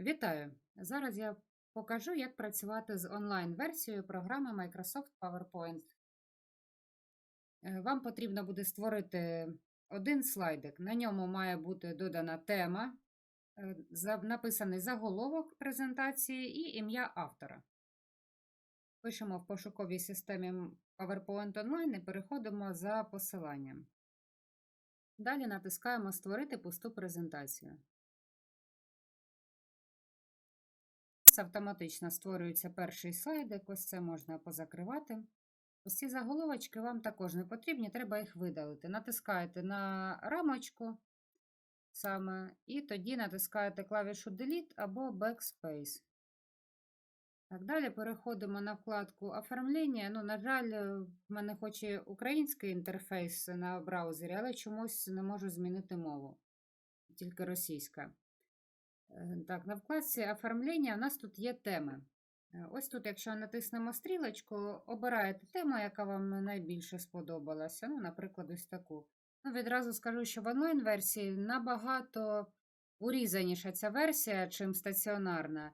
Вітаю! Зараз я покажу, як працювати з онлайн-версією програми Microsoft PowerPoint. Е, Вам потрібно буде створити один слайдик. На ньому має бути додана тема, е, написаний заголовок презентації і ім'я автора. Пишемо в пошуковій системі PowerPoint Online і переходимо за посиланням. Далі натискаємо Створити пусту презентацію. Нас автоматично створюється перший слайдик, ось це можна позакривати. Ось ці заголовочки вам також не потрібні, треба їх видалити. Натискаєте на рамочку саме, і тоді натискаєте клавішу Delete або Backspace. Так, далі переходимо на вкладку оформлення. Ну, на жаль, е, в мене хоче український інтерфейс на браузері, але чомусь не можу змінити мову, тільки російська. Е, Так, на вкладці оформлення у нас тут є теми. Е, Ось тут, якщо натиснемо стрілочку, обираєте тему, яка вам найбільше сподобалася. Ну, наприклад, ось таку. Ну, відразу скажу, що в онлайн-версії набагато урізаніша ця версія, чим стаціонарна.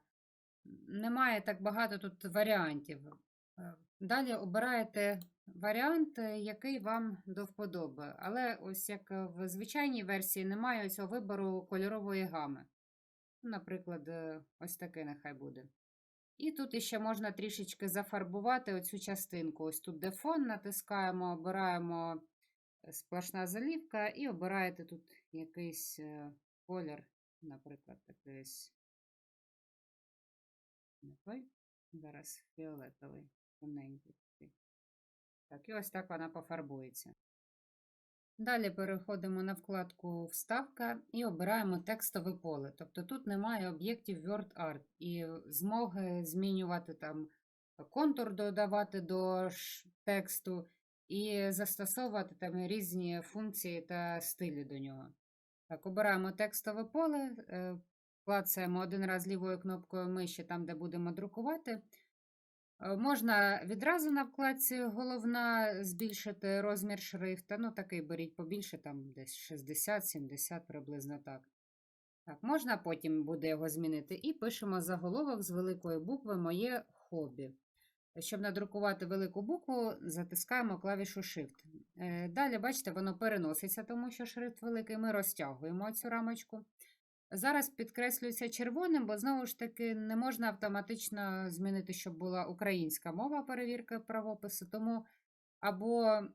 Немає так багато тут варіантів. Е, Далі обираєте варіант, який вам до вподоби. Але ось як в звичайній версії немає цього вибору кольорової гами. Наприклад, е, ось таке нехай буде. І тут іще можна трішечки зафарбувати оцю частинку. Ось тут де фон, натискаємо, обираємо е, сплошна залівка і обираєте тут якийсь е, колір, наприклад, такий ось. Зараз фіолетовий, тоненький. Так, і ось так вона пофарбується. Далі переходимо на вкладку Вставка і обираємо текстове поле. Тобто тут немає об'єктів WordArt і змоги змінювати там контур, додавати до тексту і застосовувати там різні функції та стилі до нього. Так, обираємо текстове поле, е, клацаємо один раз лівою кнопкою миші, там, де будемо друкувати. Е, Можна відразу на вкладці головна збільшити розмір шрифта. Ну, такий беріть побільше, там десь 60-70 приблизно так. Так, можна потім буде його змінити. І пишемо заголовок з великої букви Моє хобі. Щоб надрукувати велику букву, затискаємо клавішу Shift. Е, Далі, бачите, воно переноситься, тому що шрифт великий. Ми розтягуємо цю рамочку. Зараз підкреслюється червоним, бо знову ж таки не можна автоматично змінити, щоб була українська мова перевірки правопису. Тому або е,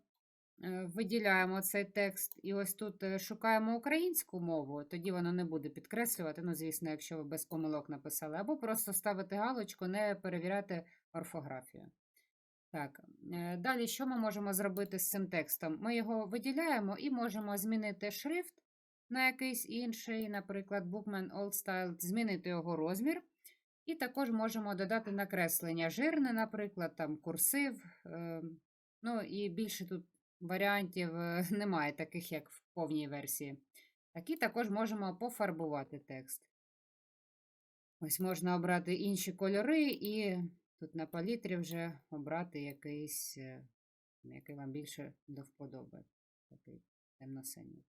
виділяємо цей текст і ось тут е, шукаємо українську мову, тоді воно не буде підкреслювати. Ну, звісно, якщо ви без помилок написали, або просто ставити галочку, не перевіряти орфографію. Так, е, далі що ми можемо зробити з цим текстом? Ми його виділяємо і можемо змінити шрифт на якийсь інший, наприклад, Bookman Old Style, змінити його розмір. І також можемо додати накреслення жирне, наприклад, там курсив. е, Ну і більше тут варіантів е, немає, таких як в повній версії. Так, і також можемо пофарбувати текст. Ось можна обрати інші кольори, і тут на палітрі вже обрати якийсь, е, який вам більше до вподоби. Такий темно-синій.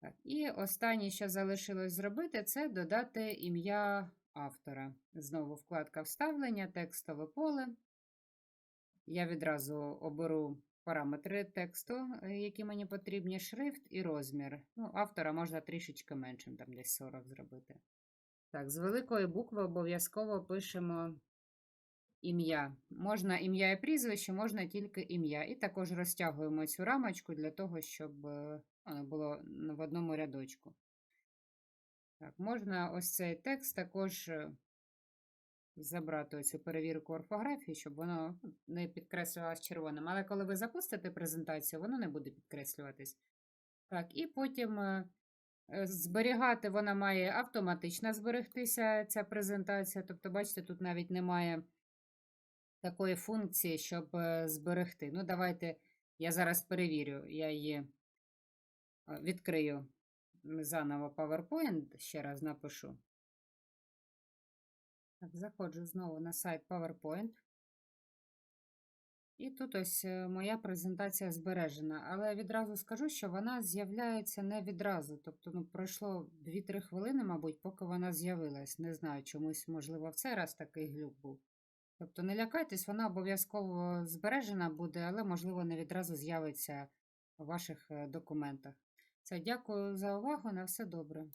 Так, і останнє, що залишилось зробити, це додати ім'я автора. Знову вкладка вставлення, текстове поле. Я відразу оберу параметри тексту, е, які мені потрібні, шрифт і розмір. Ну, автора можна трішечки меншим, там десь 40 зробити. Так, з великої букви обов'язково пишемо ім'я. Можна ім'я і прізвище, можна тільки ім'я. І також розтягуємо цю рамочку для того, щоб е, воно було в одному рядочку. Так, можна ось цей текст також е, забрати оцю перевірку орфографії, щоб воно ну, не підкреслювалось червоним. Але коли ви запустите презентацію, воно не буде підкреслюватись. Так, і потім е, е, зберігати вона має автоматично зберегтися, ця презентація. Тобто, бачите, тут навіть немає такої функції, щоб е, зберегти. Ну, давайте я зараз перевірю, я її е, відкрию заново PowerPoint, ще раз напишу. Так, заходжу знову на сайт PowerPoint. І тут ось е, моя презентація збережена, але відразу скажу, що вона з'являється не відразу. Тобто, ну, пройшло 2-3 хвилини, мабуть, поки вона з'явилась. Не знаю, чомусь, можливо, в цей раз такий глюк був. Тобто не лякайтесь, вона обов'язково збережена буде, але, можливо, не відразу з'явиться у ваших е, документах. Це дякую за увагу. На все добре.